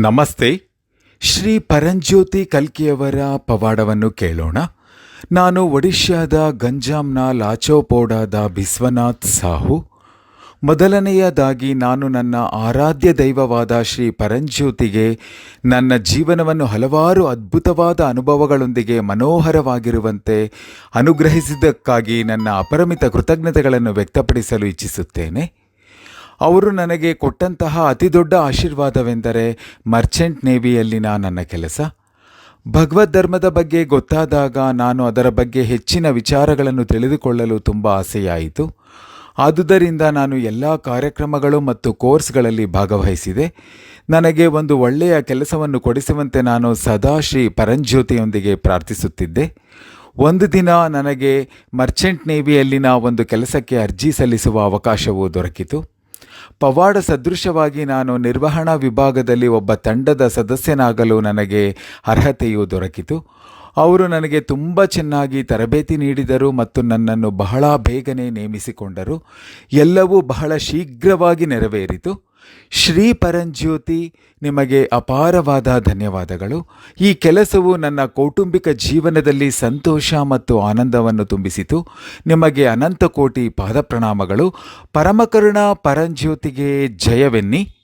ನಮಸ್ತೆ. ಶ್ರೀ ಪರಂಜ್ಯೋತಿ ಕಲ್ಕಿಯವರ ಪವಾಡವನ್ನು ಕೇಳೋಣ. ನಾನು ಒಡಿಶಾದ ಗಂಜಾಂನ ಲಾಚೋಪೋಡಾದ ಬಿಸ್ವನಾಥ್ ಸಾಹು. ಮೊದಲನೆಯದಾಗಿ ನಾನು ನನ್ನ ಆರಾಧ್ಯ ದೈವವಾದ ಶ್ರೀ ಪರಂಜ್ಯೋತಿಗೆ ನನ್ನ ಜೀವನವನ್ನು ಹಲವಾರು ಅದ್ಭುತವಾದ ಅನುಭವಗಳೊಂದಿಗೆ ಮನೋಹರವಾಗಿರುವಂತೆ ಅನುಗ್ರಹಿಸಿದ್ದಕ್ಕಾಗಿ ನನ್ನ ಅಪರಿಮಿತ ಕೃತಜ್ಞತೆಗಳನ್ನು ವ್ಯಕ್ತಪಡಿಸಲು ಇಚ್ಛಿಸುತ್ತೇನೆ. ಅವರು ನನಗೆ ಕೊಟ್ಟಂತಹ ಅತಿದೊಡ್ಡ ಆಶೀರ್ವಾದವೆಂದರೆ ಮರ್ಚೆಂಟ್ ನೇವಿಯಲ್ಲಿನ ನನ್ನ ಕೆಲಸ. ಭಗವದ್ ಧರ್ಮದ ಬಗ್ಗೆ ಗೊತ್ತಾದಾಗ ನಾನು ಅದರ ಬಗ್ಗೆ ಹೆಚ್ಚಿನ ವಿಚಾರಗಳನ್ನು ತಿಳಿದುಕೊಳ್ಳಲು ತುಂಬ ಆಸೆಯಾಯಿತು. ಆದುದರಿಂದ ನಾನು ಎಲ್ಲ ಕಾರ್ಯಕ್ರಮಗಳು ಮತ್ತು ಕೋರ್ಸ್ಗಳಲ್ಲಿ ಭಾಗವಹಿಸಿದೆ. ನನಗೆ ಒಂದು ಒಳ್ಳೆಯ ಕೆಲಸವನ್ನು ಕೊಡಿಸುವಂತೆ ನಾನು ಸದಾ ಶ್ರೀ ಪರಂಜ್ಯೋತಿಯೊಂದಿಗೆ ಪ್ರಾರ್ಥಿಸುತ್ತಿದ್ದೆ. ಒಂದು ದಿನ ನನಗೆ ಮರ್ಚೆಂಟ್ ನೇವಿಯಲ್ಲಿನ ಒಂದು ಕೆಲಸಕ್ಕೆ ಅರ್ಜಿ ಸಲ್ಲಿಸುವ ಅವಕಾಶವು ದೊರಕಿತು. ಪವಾಡ ಸದೃಶವಾಗಿ ನಾನು ನಿರ್ವಹಣಾ ವಿಭಾಗದಲ್ಲಿ ಒಬ್ಬ ತಂಡದ ಸದಸ್ಯನಾಗಲು ನನಗೆ ಅರ್ಹತೆಯು ದೊರಕಿತು. ಅವರು ನನಗೆ ತುಂಬ ಚೆನ್ನಾಗಿ ತರಬೇತಿ ನೀಡಿದರು ಮತ್ತು ನನ್ನನ್ನು ಬಹಳ ಬೇಗನೆ ನೇಮಿಸಿಕೊಂಡರು. ಎಲ್ಲವೂ ಬಹಳ ಶೀಘ್ರವಾಗಿ ನೆರವೇರಿತು. ಶ್ರೀ ಪರಂಜ್ಯೋತಿ, ನಿಮಗೆ ಅಪಾರವಾದ ಧನ್ಯವಾದಗಳು. ಈ ಕೆಲಸವು ನನ್ನ ಕೌಟುಂಬಿಕ ಜೀವನದಲ್ಲಿ ಸಂತೋಷ ಮತ್ತು ಆನಂದವನ್ನು ತುಂಬಿಸಿತು. ನಿಮಗೆ ಅನಂತ ಕೋಟಿ ಪಾದಪ್ರಣಾಮಗಳು. ಪರಮಕರುಣ ಪರಂಜ್ಯೋತಿಗೆ ಜಯವೆನ್ನಿ.